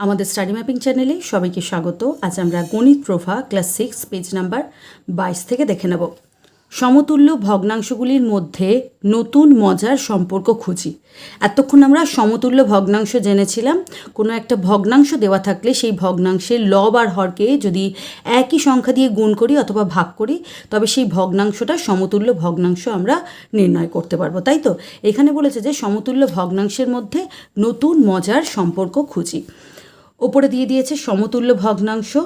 আমাদের study mapping চ্যানেলে সবাইকে স্বাগত। আজ আমরা Ganit Prabha class six page number বাইশ থেকে দেখে নেব। সমতুল্য ভগ্নাংশগুলির মধ্যে নতুন মজার সম্পর্ক খুঁজি। এতক্ষণ আমরা সমতুল্য ভগ্নাংশ জেনেছিলাম। কোনো একটা ভগ্নাংশ দেওয়া থাকলে সেই ভগ্নাংশের লব আর হরকে যদি একই সংখ্যা দিয়ে গুণ করি অথবা ভাগ করি, তবে সেই ভগ্নাংশটা সমতুল্য ভগ্নাংশ আমরা নির্ণয় করতে পারব, তাই তো? এখানে বলেছে যে সমতুল্য ভগ্নাংশের মধ্যে নতুন মজার সম্পর্ক খুঁজি। ওপরে দিয়ে দিয়েছে সমতুল্য ভগ্নাংশ।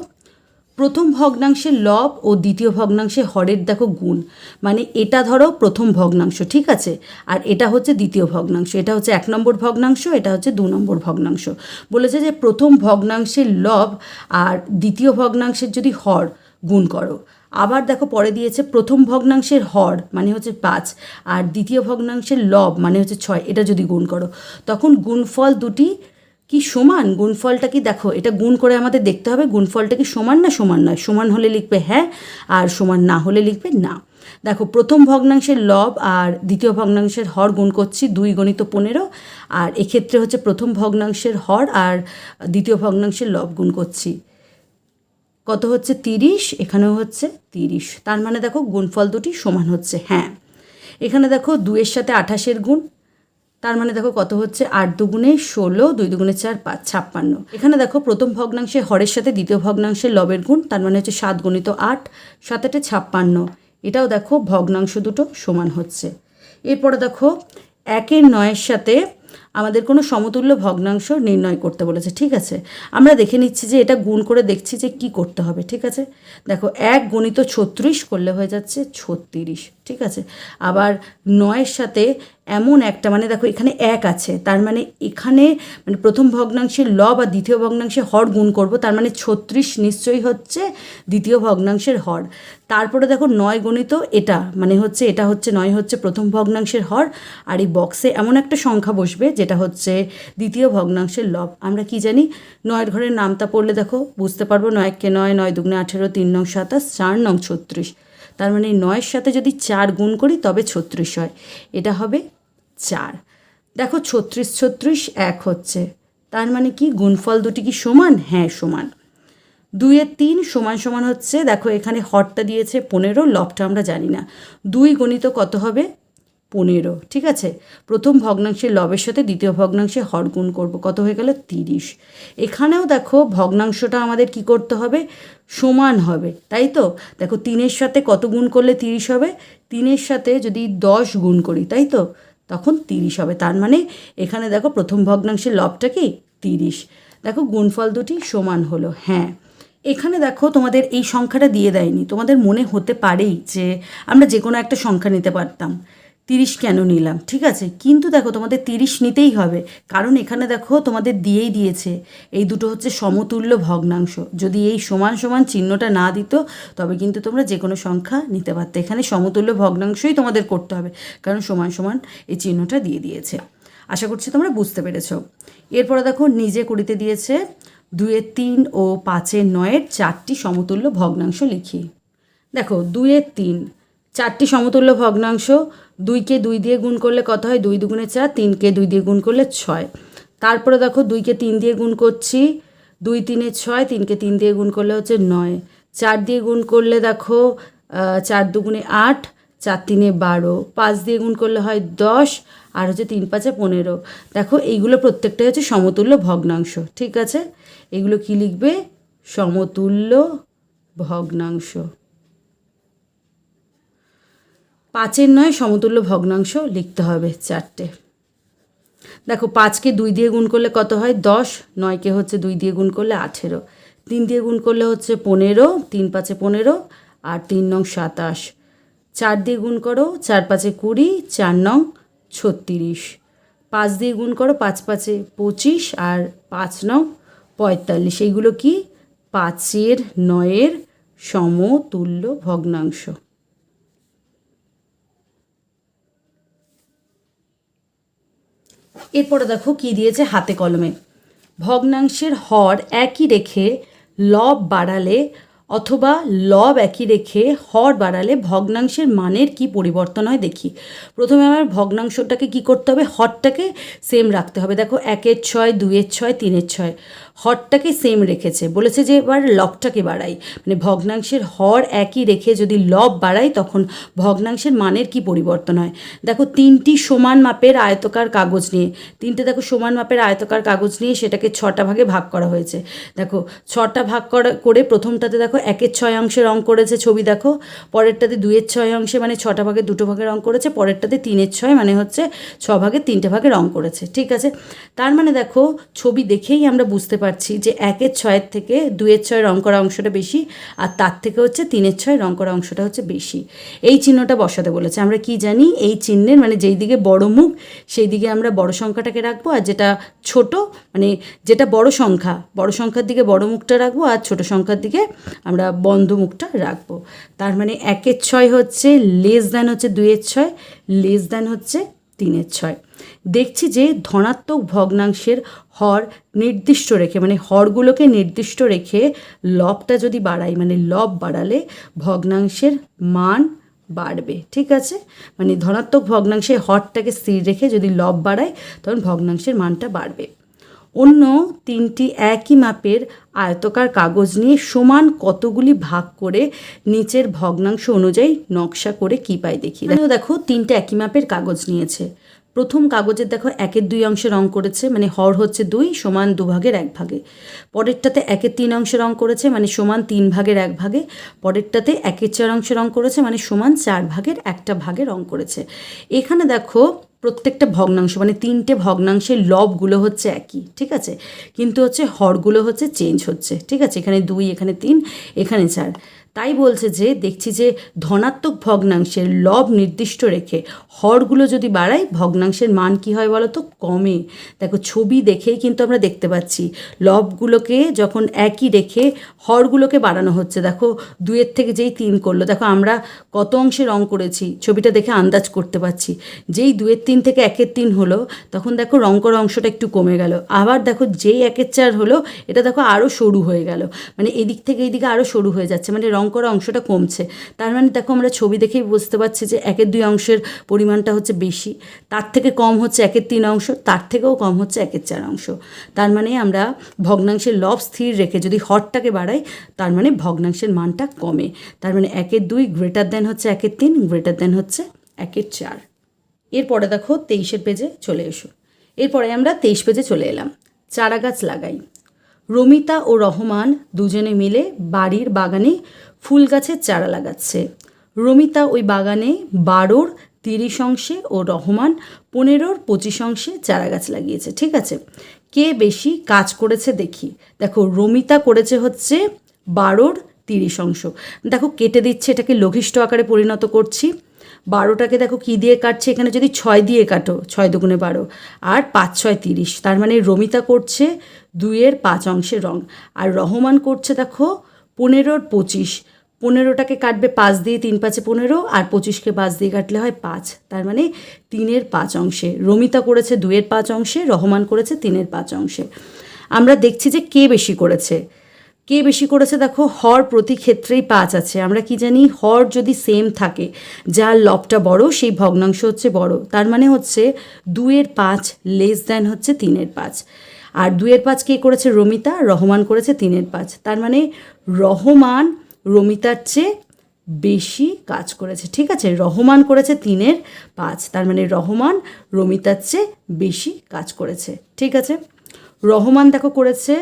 প্রথম ভগ্নাংশের লব ও দ্বিতীয় ভগ্নাংশে হরের দেখো গুণ। মানে এটা ধরো প্রথম ভগ্নাংশ, ঠিক আছে? আর এটা হচ্ছে দ্বিতীয় ভগ্নাংশ। এটা হচ্ছে এক নম্বর ভগ্নাংশ, এটা হচ্ছে দু নম্বর ভগ্নাংশ। বলেছে যে প্রথম ভগ্নাংশের লব আর দ্বিতীয় ভগ্নাংশের যদি হর গুণ করো। আবার দেখো পরে দিয়েছে প্রথম ভগ্নাংশের হর মানে হচ্ছে পাঁচ। আর দ্বিতীয় ভগ্নাংশের লব মানে হচ্ছে ছয়। এটা যদি গুণ করো। তখন গুণফল দুটি কি সমান? গুণফলটা কি? দেখো, এটা গুণ করে আমাদের দেখতে হবে, গুণফলটা কি সমান না সমান নয়? সমান হলে লিখবে হ্যাঁ আর সমান না হলে লিখবে না। দেখো, প্রথম ভগ্নাংশের লব আর দ্বিতীয় ভগ্নাংশের হর গুণ করছি দুই গণিত পনেরো, আর এক্ষেত্রে হচ্ছে প্রথম ভগ্নাংশের হর আর দ্বিতীয় ভগ্নাংশের লব গুণ করছি। কত হচ্ছে? তিরিশ, এখানেও হচ্ছে তিরিশ। তার মানে দেখো, গুণফল দুটি সমান হচ্ছে হ্যাঁ। এখানে দেখো, দুইয়ের সাথে আঠাশের গুণ তার মানে দেখো কত হচ্ছে? আট দুগুণে ষোলো, দুই দুগুণে চার, পাঁচ, ছাপ্পান্ন। এখানে দেখো প্রথম ভগ্নাংশে হরের সাথে, দ্বিতীয় ভগ্নাংশে লবের গুণ, তার মানে হচ্ছে সাত গণিত আট, সাত আটে ছাপ্পান্ন। এটাও দেখো ভগ্নাংশ দুটো সমান হচ্ছে। এরপরে দেখো একের নয়ের সাথে আমাদের কোনো সমতুল্য ভগ্নাংশ নির্ণয় করতে বলেছে, ঠিক আছে? আমরা দেখে নিচ্ছি যে এটা গুণ করে দেখছি যে কি করতে হবে, ঠিক আছে? দেখো এক গণিত ছত্রিশ করলে হয়ে যাচ্ছে ছত্রিশ। ঠিক আছে? আবার নয়ের সাথে এমন একটা মানে দেখো এখানে এক আছে, তার মানে এখানে মানে প্রথম ভগ্নাংশের ল বা দ্বিতীয় ভগ্নাংশে হর গুণ করব, তার মানে ছত্রিশ নিশ্চয়ই হচ্ছে দ্বিতীয় ভগ্নাংশের হর। তারপরে দেখো নয় গণিত এটা মানে হচ্ছে, এটা হচ্ছে, নয় হচ্ছে প্রথম ভগ্নাংশের হর, আর এই বক্সে এমন একটা সংখ্যা বসবে, যেটা হচ্ছে দ্বিতীয় ভগ্নাংশের লব আমরা কি জানি? নয়ের ঘরের নামটা পড়লে দেখো, বুঝতে পারব নয়কে নয় নয় দুগুণে আঠেরো, তিন নং সাতাশ, চার নং ছত্রিশ। তার মানে নয়ের সাথে যদি চার গুণ করি, তবে ছত্রিশ হয়। এটা হবে চার। দেখো ছত্রিশ ছত্রিশ এক হচ্ছে। তার মানে কি? গুণফল দুটি কি সমান? হ্যাঁ সমান। দুইয়ের তিন সমান সমান হচ্ছে, দেখো এখানে হরটা দিয়েছে পনেরো, লবটা আমরা জানি না। দুই গণিত কত হবে? পনেরো, ঠিক আছে? প্রথম ভগ্নাংশের লবের সাথে, দ্বিতীয় ভগ্নাংশে হর গুণ করব, কত হয়ে গেল? তিরিশ। এখানেও দেখো ভগ্নাংশটা আমাদের কি করতে হবে? সমান হবে, তাই তো? দেখো তিনের সাথে কত গুণ করলে তিরিশ হবে? তিনের সাথে যদি দশ গুণ করি, তাই তো? তখন তিরিশ হবে, তার মানে এখানে দেখো প্রথম ভগ্নাংশের লবটা কি? তিরিশ। দেখো গুণফল দুটি সমান হলো হ্যাঁ। এখানে দেখো তোমাদের এই সংখ্যাটা দিয়ে দেয়নি, তোমাদের মনে হতে পারেই যে আমরা যে কোনো একটা সংখ্যা নিতে পারতাম। তিরিশ কেন নিলাম? ঠিক আছে? কিন্তু দেখো, তোমাদের তিরিশ নিতেই হবে। কারণ এখানে দেখো, তোমাদের দিয়েই দিয়েছে। এই দুটো হচ্ছে সমতুল্য ভগ্নাংশ। যদি এই সমান সমান চিহ্নটা না দিত, তবে কিন্তু তোমরা যে কোনো সংখ্যা নিতে পারতে। এখানে সমতুল্য ভগ্নাংশই তোমাদের করতে হবে। কারণ সমান সমান এই চিহ্নটা দিয়ে দিয়েছে। আশা করছি তোমরা বুঝতে পেরেছ। এরপরে দেখো, নিজে করিতে দিয়েছে দুয়ের তিন ও পাঁচের নয়ের চারটি সমতুল্য ভগ্নাংশ লিখি। দেখো দুইয়ের তিন, চারটি সমতুল্য ভগ্নাংশ দুইকে দুই দিয়ে গুণ করলে কত হয়? দুই দুগুণে চার, তিনকে দুই দিয়ে গুণ করলে ছয়। তারপরে দেখো, দুইকে তিন দিয়ে গুণ করছি, দুই তিনে ছয়, তিনকে তিন দিয়ে গুণ করলে হচ্ছে নয়। চার দিয়ে গুণ করলে দেখো চার দুগুণে আট, চার তিনে বারো। পাঁচ দিয়ে গুণ করলে হয় দশ, আর হচ্ছে তিন পাঁচে পনেরো। দেখো, এইগুলো প্রত্যেকটাই হচ্ছে সমতুল্য ভগ্নাংশ, ঠিক আছে? এগুলো কি লিখবে? সমতুল্য ভগ্নাংশ। পাঁচের নয় সমতুল্য ভগ্নাংশ লিখতে হবে চারটে। দেখো পাঁচকে দুই দিয়ে গুণ করলে কত হয়? দশ। নয়কে হচ্ছে দুই দিয়ে গুণ করলে আঠেরো। তিন দিয়ে গুণ করলে হচ্ছে পনেরো। তিন পাঁচে পনেরো আর তিন নং সাতাশ। চার দিয়ে গুণ করো, চার পাঁচে কুড়ি, চার নং ছত্রিশ। পাঁচ দিয়ে গুণ করো, পাঁচ পাঁচে পঁচিশ আর পাঁচ নং পঁয়তাল্লিশ। এইগুলো কি? পাঁচের নয়ের সমতুল্য ভগ্নাংশ। এরপরে দেখো কি দিয়েছে হাতে কলমে। ভগ্নাংশের হর একই রেখে লব বাড়ালে অথবা লব একই রেখে হর বাড়ালে ভগ্নাংশের মানের কি পরিবর্তন হয় দেখি। প্রথমে আমার ভগ্নাংশটাকে কি করতে হবে? হরটাকে সেম রাখতে হবে। দেখো, একের ছয়, দুইয়ের ছয়, তিনের ছয়। হরটাকে সেম রেখেছে। বলেছে যে এবার লবটাকে বাড়াই। মানে ভগ্নাংশের হর একই রেখে যদি লব বাড়াই, তখন ভগ্নাংশের মানের কি পরিবর্তন হয়? দেখো, তিনটি সমান মাপের আয়তকার কাগজ নিয়ে, তিনটে দেখো সমান মাপের আয়তকার কাগজ নিয়ে সেটাকে ছটা ভাগে ভাগ করা হয়েছে। দেখো, ছটা ভাগ করা, করে প্রথমটাতে দেখো একের ছয় অংশে রং করেছে, ছবি দেখো। পরেরটাতে দুইয়ের ছয় অংশে মানে ছটা ভাগে দুটো ভাগে রং করেছে, পরেরটাতে তিনের ছয় মানে হচ্ছে ছ ভাগে তিনটে ভাগে রং করেছে, ঠিক আছে? তার মানে দেখো, ছবি দেখেই আমরা বুঝতে পারছি যে একের ছয়ের থেকে দুইয়ের ছয় রং করা অংশটা বেশি, আর তার থেকে হচ্ছে তিনের ছয় রং করা অংশটা হচ্ছে বেশি। এই চিহ্নটা বসাতে বলেছে। আমরা কি জানি, এই চিহ্নের মানে যেই দিকে বড় মুখ, সেই দিকে আমরা বড় সংখ্যাটাকে রাখব, আর যেটা ছোট মানে যেটা বড় সংখ্যা, বড় সংখ্যার দিকে বড় মুখটা রাখব, আর ছোট সংখ্যার দিকে আমরা বন্ধ মুখটা রাখব। তার মানে একের ছয় হচ্ছে লেস দ্যান হচ্ছে দুইয়ের ছয় লেস দ্যান হচ্ছে তিনের ছয়। দেখছি যে ধনাত্মক ভগ্নাংশের হর নির্দিষ্ট রেখে মানে হরগুলোকে নির্দিষ্ট রেখে লবটা যদি বাড়াই মানে লব বাড়ালে ভগ্নাংশের মান বাড়বে, ঠিক আছে? মানে ধনাত্মক ভগ্নাংশে হরটাকে স্থির রেখে যদি লব বাড়ায় তখন ভগ্নাংশের মানটা বাড়বে। অন্য তিনটি একই মাপের আয়তকার কাগজ নিয়ে সমান কতগুলি ভাগ করে নিচের ভগ্নাংশ অনুযায়ী নকশা করে কি পাই দেখি। দেখো দেখো তিনটে একই মাপের কাগজ নিয়েছে। প্রথম কাগজের দেখো একের দুই অংশে রং করেছে মানে হর হচ্ছে দুই সমান দু ভাগের এক ভাগে। পরেরটাতে একের তিন অংশে রং করেছে মানে সমান তিন ভাগের এক ভাগে। পরেরটাতে একের চার অংশে রং করেছে মানে সমান চার ভাগের একটা ভাগে রং করেছে। এখানে দেখো প্রত্যেকটা ভগ্নাংশ মানে তিনটে ভগ্নাংশের লবগুলো হচ্ছে একই, ঠিক আছে? কিন্তু হচ্ছে হরগুলো হচ্ছে চেঞ্জ হচ্ছে, ঠিক আছে? এখানে দুই, এখানে তিন, এখানে চার। তাই বলছে যে, দেখছি যে ধনাত্মক ভগ্নাংশের লব নির্দিষ্ট রেখে হরগুলো যদি বাড়াই, ভগ্নাংশের মান কি হয় বলো তো? কমে। দেখো, ছবি দেখেই কিন্তু আমরা দেখতে পাচ্ছি, লবগুলোকে যখন একই রেখে হরগুলোকে বাড়ানো হচ্ছে, দেখো, দুইয়ের থেকে যেই তিন করল, দেখো, আমরা কত অংশে রং করেছি, ছবিটা দেখে আন্দাজ করতে পারছি। যেই দুয়ের তিন থেকে একের তিন হলো, তখন দেখো, রং করা অংশটা একটু কমে গেল। আবার দেখো, যেই একের চার হলো, এটা দেখো আরও সরু হয়ে গেল। মানে এদিক থেকে এইদিকে আরও সরু হয়ে যাচ্ছে মানে রং করা অংশটা কমছে। তার মানে দেখো আমরা ছবি দেখেই বুঝতে পারছি যে একের দুই অংশের পরিমাণটা হচ্ছে বেশি। তার থেকে কম হচ্ছে একের তিন অংশ, তার থেকেও কম হচ্ছে একের চার অংশ। তার মানে আমরা ভগ্নাংশের লব স্থির রেখে যদি হরটাকে বাড়াই, তার মানে ভগ্নাংশের মানটা কমে। তার মানে একের দুই গ্রেটার দেন হচ্ছে একের তিন গ্রেটার দেন হচ্ছে একের চার। এরপরে দেখো তেইশের পেজে চলে এসো। এরপরে আমরা তেইশ পেজে চলে এলাম। চারা গাছ লাগাই। রমিতা ও রহমান দুজনে মিলে বাড়ির বাগানে ফুল গাছের চারা লাগাচ্ছে। রমিতা ওই বাগানে বারোর তিরিশ অংশে ও রহমান পনেরোর পঁচিশ অংশে চারা গাছ লাগিয়েছে, ঠিক আছে? কে বেশি কাজ করেছে দেখি। দেখো, রমিতা করেছে হচ্ছে বারোর তিরিশ অংশ। দেখো, কেটে দিচ্ছে, এটাকে লঘিষ্ঠ আকারে পরিণত করছি। বারোটাকে দেখো কী দিয়ে কাটছে? এখানে যদি ছয় দিয়ে কাটো, ছয় দুগুণে বারো, আর পাঁচ ছয় তিরিশ, তার মানে রমিতা করছে দুইয়ের পাঁচ অংশে রং। আর রহমান করছে দেখো পনেরোর পঁচিশ। পনেরোটাকে কাটবে পাঁচ দিয়ে তিন পাঁচে পনেরো, আর পঁচিশকে পাঁচ দিয়ে কাটলে হয় পাঁচ। তার মানে তিনের পাঁচ অংশে। রমিতা করেছে দুইয়ের পাঁচ অংশে, রহমান করেছে তিনের পাঁচ অংশে। আমরা দেখছি যে কে বেশি করেছে। কে বেশি করেছে দেখো, হর প্রতি ক্ষেত্রেই পাঁচ আছে। আমরা কি জানি, হর যদি সেম থাকে, যার লবটা বড়, সেই ভগ্নাংশ হচ্ছে বড়। তার মানে হচ্ছে দুয়ের পাঁচ লেস দ্যান হচ্ছে তিনের পাঁচ। আর দুয়ের পাঁচ কে করেছে রমিতা, রহমান করেছে তিনের পাঁচ। তার মানে রহমান রমিতার চেয়ে বেশি কাজ করেছে। ঠিক আছে? রহমান করেছে তিনের পাঁচ। তার মানে রহমান রমিতার চেয়ে বেশি কাজ করেছে। ঠিক আছে? রহমান দেখো করেছে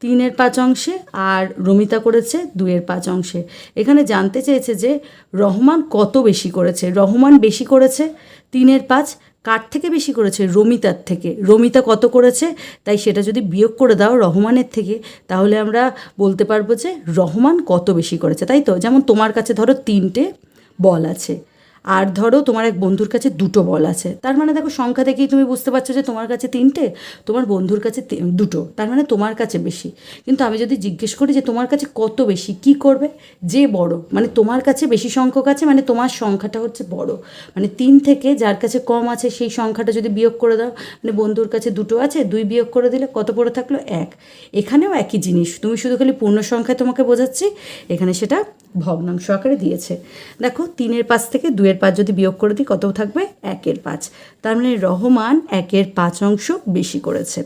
তিনের পাঁচ অংশে আর রমিতা করেছে দুয়ের পাঁচ অংশে। এখানে জানতে চেয়েছে যে রহমান কত বেশি করেছে? রহমান বেশি করেছে তিনের পাঁচ কার থেকে বেশি করেছে? রমিতার থেকে। রমিতা কত করেছে? তাই সেটা যদি বিয়োগ করে দাও রহমানের থেকে, তাহলে আমরা বলতে পারব যে রহমান কত বেশি করেছে, তাই তো? যেমন তোমার কাছে ধরো তিনটে বল আছে। আর ধরো তোমার এক বন্ধুর কাছে দুটো বল আছে। তার মানে দেখো সংখ্যা দেখেই তুমি বুঝতে পারছ যে তোমার কাছে তিনটে, তোমার বন্ধুর কাছে দুটো। তার মানে তোমার কাছে বেশি। কিন্তু আমি যদি জিজ্ঞেস করি যে তোমার কাছে কত বেশি, কি করবে? যে বড়। মানে তোমার কাছে বেশি সংখ্যক আছে মানে তোমার সংখ্যাটা হচ্ছে বড়। মানে তিন থেকে যার কাছে কম আছে সেই সংখ্যাটা যদি বিয়োগ করে দাও মানে বন্ধুর কাছে দুটো আছে, দুই বিয়োগ করে দিলে কত পড়ে থাকল? এক। এখানেও একই জিনিস। তুমি শুধু খালি পূর্ণ সংখ্যায় তোমাকে বোঝাচ্ছি, এখানে সেটা ভগ্নাংশ আকারে দিয়েছে। দেখো তিনের পাঁচ থেকে দুয়ের পাঁচ যদি বিয়োগ করে দিই কত থাকবে? একের পাঁচ। তার মানে রহমান একের পাঁচ অংশ বেশি করেছে।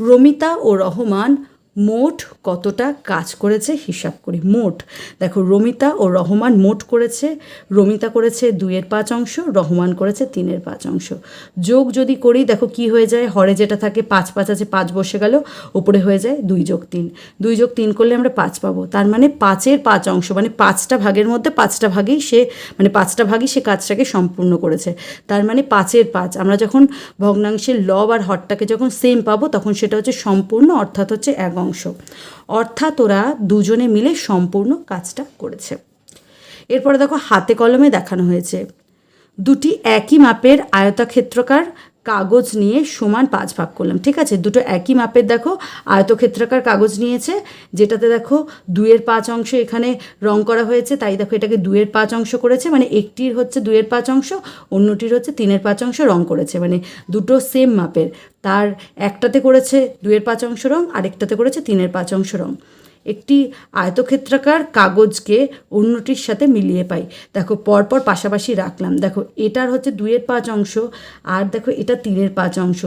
রমিতা ও রহমান মোট কতটা কাজ করেছে? হিসাব করি। মোট। দেখো, রমিতা ও রহমান মোট করেছে, রমিতা করেছে দুইয়ের পাঁচ অংশ, রহমান করেছে তিনের পাঁচ অংশ। যোগ যদি করি, দেখো কি হয়ে যায়? হরে যেটা থাকে, পাঁচ পাঁচ আছে, পাঁচ বসে গেল উপরে হয়ে যায় দুই যোগ তিন। দুই যোগ তিন করলে আমরা পাঁচ পাবো। তার মানে পাঁচের পাঁচ অংশ মানে পাঁচটা ভাগের মধ্যে পাঁচটা ভাগেই সে মানে পাঁচটা ভাগই সে কাজটাকে সম্পূর্ণ করেছে। তার মানে পাঁচের পাঁচ। আমরা যখন ভগ্নাংশের লব আর হরটাকে যখন সেম পাবো, তখন সেটা হচ্ছে সম্পূর্ণ, অর্থাৎ হচ্ছে এক অংশ। অর্থাৎ ওরা দুজনে মিলে সম্পূর্ণ কাজটা করেছে। এরপরে দেখো, হাতে কলমে দেখানো হয়েছে। দুটি একই মাপের আয়তক্ষেত্রকার কাগজ নিয়ে সমান পাঁচ ভাগ করলাম, ঠিক আছে? দুটো একই মাপের দেখো, আয়তক্ষেত্রাকার কাগজ নিয়েছে, যেটাতে দেখো দুইয়ের পাঁচ অংশ এখানে রং করা হয়েছে, তাই দেখো এটাকে দুইয়ের পাঁচ অংশ করেছে মানে একটির হচ্ছে দুইয়ের পাঁচ অংশ, অন্যটির হচ্ছে তিনের পাঁচ অংশ রং করেছে মানে দুটো সেম মাপের। তার একটাতে করেছে দুয়ের পাঁচ অংশ রং, আরেকটাতে করেছে তিনের পাঁচ অংশ রং। একটি আয়তক্ষেত্রাকার কাগজকে অন্যটির সাথে মিলিয়ে পাই। দেখো, পরপর পাশাপাশি রাখলাম। দেখো, এটার হচ্ছে দুইয়ের পাঁচ অংশ, আর দেখো, এটা তিনের পাঁচ অংশ।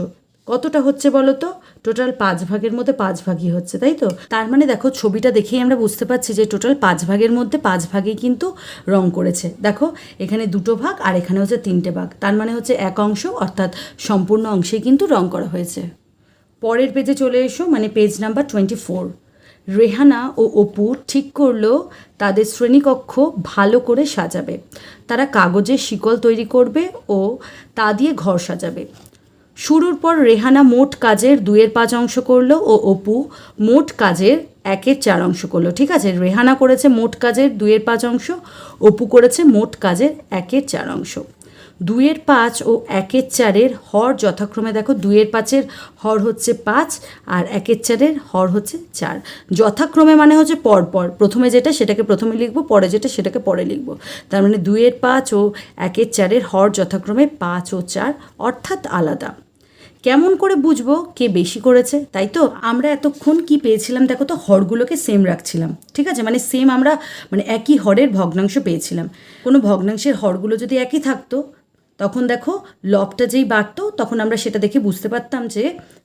কতটা হচ্ছে বলো তো টোটাল পাঁচ ভাগের মধ্যে পাঁচ ভাগই হচ্ছে, তাই তো? তার মানে দেখো, ছবিটা দেখেই আমরা বুঝতে পারছি যে টোটাল পাঁচ ভাগের মধ্যে পাঁচ ভাগেই কিন্তু রং করেছে। দেখো, এখানে দুটো ভাগ আর এখানে হচ্ছে তিনটে ভাগ। তার মানে হচ্ছে এক অংশ, অর্থাৎ সম্পূর্ণ অংশেই কিন্তু রং করা হয়েছে। পরের পেজে চলে এসো মানে page number twenty four Rehana ও অপু ঠিক করল, তাদের শ্রেণীকক্ষ ভালো করে সাজাবে। তারা কাগজের শিকল তৈরি করবে ও তা দিয়ে ঘর সাজাবে। শুরুর পর রেহানা মোট কাজের দুয়ের পাঁচ অংশ করল ও অপু মোট কাজের একের চার অংশ করল। ঠিক আছে, রেহানা করেছে মোট কাজের দুয়ের পাঁচ অংশ, অপু করেছে মোট কাজের একের চার অংশ। দুইয়ের পাঁচ ও একের চারের হর যথাক্রমে দেখো, দুইয়ের পাঁচের হর হচ্ছে পাঁচ আর একের চারের হর হচ্ছে চার। যথাক্রমে মানে হচ্ছে পরপর। প্রথমে যেটা সেটাকে প্রথমে লিখব, পরে যেটা সেটাকে পরে লিখব। তার মানে দুইয়ের পাঁচ ও একের চারের হর যথাক্রমে পাঁচ ও চার অর্থাৎ আলাদা। কেমন করে বুঝব? কে বেশি করেছে? তাই তো? আমরা এতক্ষণ কি পেয়েছিলাম দেখো তো? হরগুলোকে সেম রাখছিলাম। ঠিক আছে? মানে সেম আমরা মানে একই হরের ভগ্নাংশ পেয়েছিলাম। কোনো ভগ্নাংশের হরগুলো যদি একই থাকতো তখন দেখো লবটা যেই বাড়তো তখন আমরা সেটা দেখে বুঝতে পারতাম যে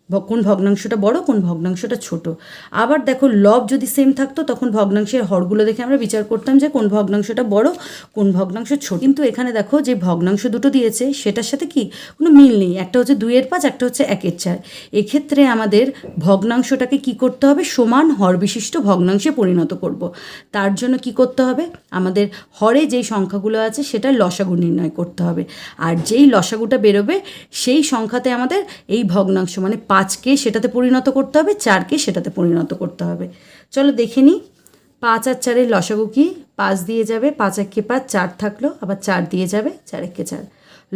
কোন ভগ্নাংশটা বড়, কোন ভগ্নাংশটা ছোট। আবার দেখো, লব যদি সেম থাকতো, তখন ভগ্নাংশের হরগুলো দেখে আমরা বিচার করতাম যে কোন ভগ্নাংশটা বড়, কোন ভগ্নাংশ ছোট। কিন্তু এখানে দেখো, যে ভগ্নাংশ দুটো দিয়েছে, সেটার সাথে কি? কোনো মিল নেই। একটা হচ্ছে দুইয়ের পাঁচ, একটা হচ্ছে একের চার। এক্ষেত্রে আমাদের ভগ্নাংশটাকে কি করতে হবে? সমান হর বিশিষ্ট ভগ্নাংশে পরিণত করব। তার জন্য কি করতে হবে? আমাদের হরে যেই সংখ্যাগুলো আছে, সেটা লসাগু নির্ণয় করতে হবে। আর যেই লসাগুটা বেরোবে, সেই সংখ্যাতে আমাদের এই ভগ্নাংশ মানে পাঁচকে সেটাতে পরিণত করতে হবে, চারকে সেটাতে পরিণত করতে হবে। চলো দেখে নিই, পাঁচ আর চারের লসাগু কি? পাঁচ দিয়ে যাবে, পাঁচ একে পাঁচ, চার থাকল, আবার চার দিয়ে যাবে, চার একে চার।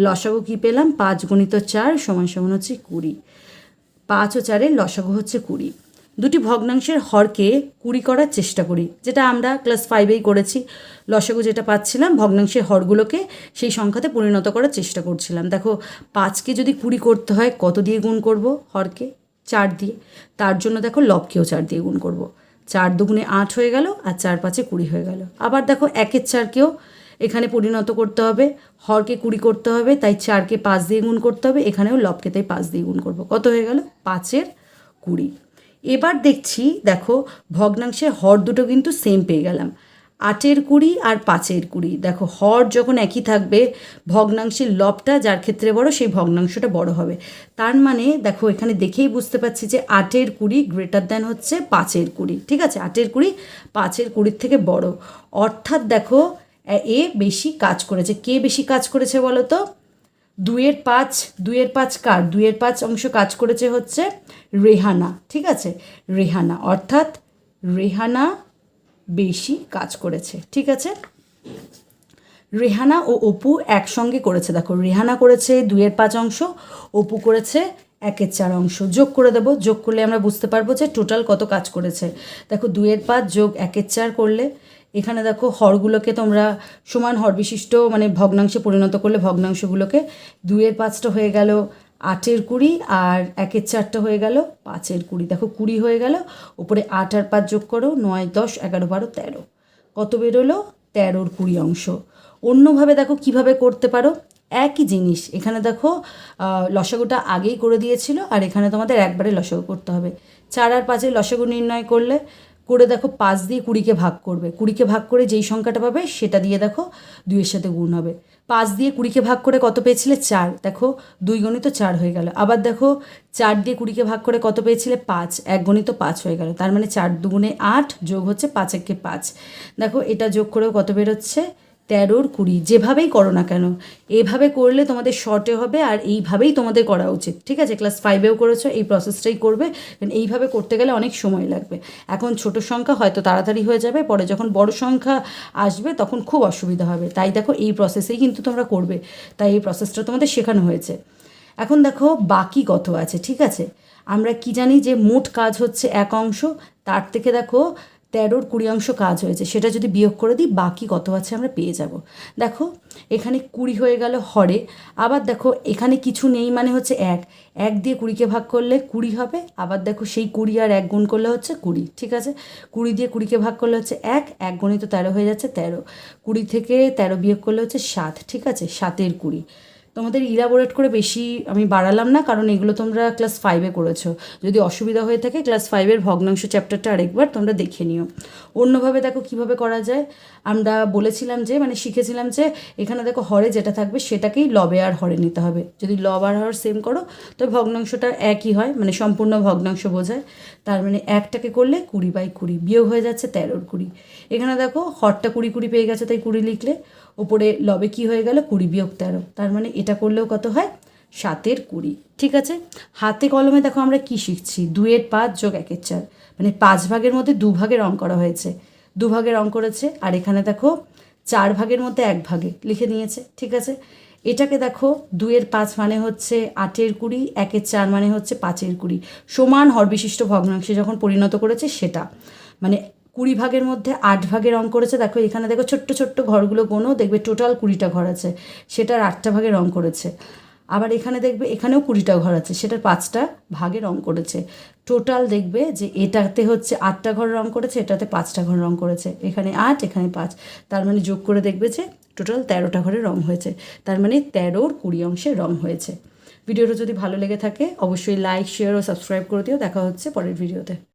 লসাগু কি পেলাম? পাঁচ গুণিত চার সমান সমান হচ্ছে কুড়ি। পাঁচ ও চারের লসাগু হচ্ছে কুড়ি। দুটি ভগ্নাংশের হরকে কুড়ি করার চেষ্টা করি, যেটা আমরা ক্লাস ফাইভেই করেছি। লসাগু যেটা পাচ্ছিলাম, ভগ্নাংশের হরগুলোকে সেই সংখ্যাতে পরিণত করার চেষ্টা করছিলাম। দেখো, পাঁচকে যদি কুড়ি করতে হয়, কত দিয়ে গুণ করব হরকে? চার দিয়ে। তার জন্য দেখো, লবকেও চার দিয়ে গুণ করব। চার দুগুণে আট হয়ে গেল আর চার পাঁচে কুড়ি হয়ে গেল। আবার দেখো, একের চারকেও এখানে পরিণত করতে হবে। হরকে কুড়ি করতে হবে, তাই চারকে পাঁচ দিয়ে গুণ করতে হবে। এখানেও লবকে তাই পাঁচ দিয়ে গুণ করব। কত হয়ে গেল? পাঁচের কুড়ি। এবার দেখছি, দেখো ভগ্নাংশে হর দুটো কিন্তু সেম পেয়ে গেলাম। আটের কুড়ি আর পাঁচের কুড়ি। দেখো, হর যখন একই থাকবে, ভগ্নাংশের লবটা যার ক্ষেত্রে বড়, সেই ভগ্নাংশটা বড় হবে। তার মানে দেখো, এখানে দেখেই বুঝতে পারছি যে আটের কুড়ি গ্রেটার দ্যান হচ্ছে পাঁচের কুড়ি। ঠিক আছে? আটের কুড়ি পাঁচের কুড়ির থেকে বড়। অর্থাৎ দেখো, এ- এ বেশি কাজ করেছে। কে বেশি কাজ করেছে বলো তো? দুইয়ের পাঁচ দুইয়ের পাঁচ কার? দুইয়ের পাঁচ অংশ কাজ করেছে হচ্ছে রেহানা, ঠিক আছে? রেহানা, অর্থাৎ রেহানা বেশি কাজ করেছে, ঠিক আছে? রেহানা ও অপু একসঙ্গে করেছে, দেখো, রেহানা করেছে দুইয়ের পাঁচ অংশ, অপু করেছে একের চার অংশ, যোগ করে দেবো, যোগ করলে আমরা বুঝতে পারব যে টোটাল কত কাজ করেছে। দেখো, দুইয়ের পাঁচ যোগ একের চার করলে এখানে দেখো হরগুলোকে তোমরা সমান হর বিশিষ্ট মানে ভগ্নাংশে পরিণত করলে ভগ্নাংশগুলোকে দুইয়ের পাঁচটা হয়ে গেল আটের কুড়ি আর একের চারটা হয়ে গেল পাঁচের কুড়ি। দেখো কুড়ি হয়ে গেল, উপরে আট আর পাঁচ যোগ করো, নয়, দশ, এগারো, বারো, তেরো। কত বেরোলো? তেরোর কুড়ি অংশ। অন্যভাবে দেখো কীভাবে করতে পারো? একই জিনিস, এখানে দেখো লসাগুটা আগেই করে দিয়েছিল আর এখানে তোমাদের একবারে লসাগু করতে হবে। চার আর পাঁচের লসাগু নির্ণয় করলে করে দেখো পাঁচ দিয়ে কুড়িকে ভাগ করবে। কুড়িকে ভাগ করে যেই সংখ্যাটা পাবে সেটা দিয়ে দেখো দুইয়ের সাথে গুণ হবে। পাঁচ দিয়ে কুড়িকে ভাগ করে কত পেয়েছিলে? চার। দেখো দুই গণিত চার হয়ে গেল। আবার দেখো চার দিয়ে কুড়িকে ভাগ করে কত পেয়েছিলে? পাঁচ। এক গণিত পাঁচ হয়ে গেল। তার মানে চার দুগুণে আট যোগ হচ্ছে পাঁচ একে পাঁচ। দেখো এটা যোগ করেও কত বেরোচ্ছে? তেরোর কুড়ি, যেভাবেই করো না কেন, এভাবে করলে তোমাদের শর্টে হবে আর এইভাবেই তোমাদের করা উচিত, ঠিক আছে? ক্লাস ফাইভেও করেছ, এই প্রসেসটাই করবে কারণ এইভাবে করতে গেলে অনেক সময় লাগবে। এখন ছোট সংখ্যা হয়তো তাড়াতাড়ি হয়ে যাবে, পরে যখন বড় সংখ্যা আসবে তখন খুব অসুবিধা হবে। তাই দেখো, এই প্রসেসেই কিন্তু তোমরা করবে। তাই এই প্রসেসটা তোমাদের শেখানো হয়েছে। এখন দেখো, বাকি কত আছে, ঠিক আছে? আমরা কি জানি যে মোট কাজ হচ্ছে এক অংশ, তার থেকে দেখো তেরোর কুড়ি অংশ কাজ হয়েছে, সেটা যদি বিয়োগ করে দিই, বাকি কত আছে আমরা পেয়ে যাব। দেখো, এখানে কুড়ি হয়ে গেল হরে। আবার দেখো, এখানে কিছু নেই মানে হচ্ছে এক। এক দিয়ে কুড়িকে ভাগ করলে কুড়ি হবে, আবার দেখো সেই কুড়ি আর এক গুণ করলে হচ্ছে কুড়ি, ঠিক আছে? কুড়ি দিয়ে কুড়িকে ভাগ করলে হচ্ছে এক এক গণিত তেরো হয়ে যাচ্ছে তেরো। কুড়ি থেকে তেরো বিয়োগ করলে হচ্ছে সাত, ঠিক আছে? সাতের কুড়ি। তোমাদের ইলাবোরেট করে বেশি আমি বাড়ালাম না, কারণ এগুলো তোমরা ক্লাস ফাইভে করেছ। যদি অসুবিধা হয়ে থাকে ক্লাস ফাইভের ভগ্নাংশ চ্যাপ্টারটা আরেকবার তোমরা দেখে নিও। অন্যভাবে দেখো কীভাবে করা যায়। আমরা বলেছিলাম যে মানে শিখেছিলাম যে, এখানে দেখো হরে যেটা থাকবে সেটাকেই লবে আর হরে নিতে হবে। যদি লব আর হর সেম করো, তো ভগ্নাংশটা একই হয় মানে সম্পূর্ণ ভগ্নাংশ বোঝায়। তার মানে একটাকে করলে কুড়ি বাই কুড়ি, বিয়োগ হয়ে যাচ্ছে তেরোর কুড়ি। এখানে দেখো হরটা কুড়ি কুড়ি পেয়ে গেছে, তাই কুড়ি লিখলে। ওপরে লবে কি হয়ে গেল? কুড়ি বিয়োগ তেরো। তার মানে এটা করলেও কত হয়? সাতের কুড়ি। ঠিক আছে? হাতে কলমে দেখো আমরা কি শিখছি? দুয়ের পাঁচ যোগ একের চার। মানে পাঁচ ভাগের মধ্যে দু ভাগের অঙ্ক করা হয়েছে। দু ভাগের অঙ্ক করেছে। আর এখানে দেখো চার ভাগের মধ্যে এক ভাগে লিখে নিয়েছে। ঠিক আছে? এটাকে দেখো দুয়ের পাঁচ মানে হচ্ছে আটের কুড়ি, একের চার মানে হচ্ছে পাঁচের কুড়ি। সমান হরবিশিষ্ট ভগ্নাংশে যখন পরিণত করেছে সেটা। মানে কুড়ি ভাগের মধ্যে আট ভাগের অঙ্ক করেছে। দেখো, এখানে দেখো ছোট্ট ছোট্ট ঘরগুলো কোনো দেখবে টোটাল কুড়িটা ঘর আছে। সেটার আটটা ভাগে রং করেছে। আবার এখানে দেখবে, এখানেও কুড়িটা ঘর আছে, সেটার পাঁচটা ভাগে রং করেছে। টোটাল দেখবে যে এটাতে হচ্ছে আটটা ঘর রং করেছে, এটাতে পাঁচটা ঘর রং করেছে। এখানে আট, এখানে পাঁচ। তার মানে যোগ করে দেখবে যে টোটাল তেরোটা ঘরে রং হয়েছে। তার মানে তেরোর কুড়ি অংশে রং হয়েছে। ভিডিওটা যদি ভালো লেগে থাকে, অবশ্যই লাইক, শেয়ার ও সাবস্ক্রাইব করে দিও। দেখা হচ্ছে পরের ভিডিওতে।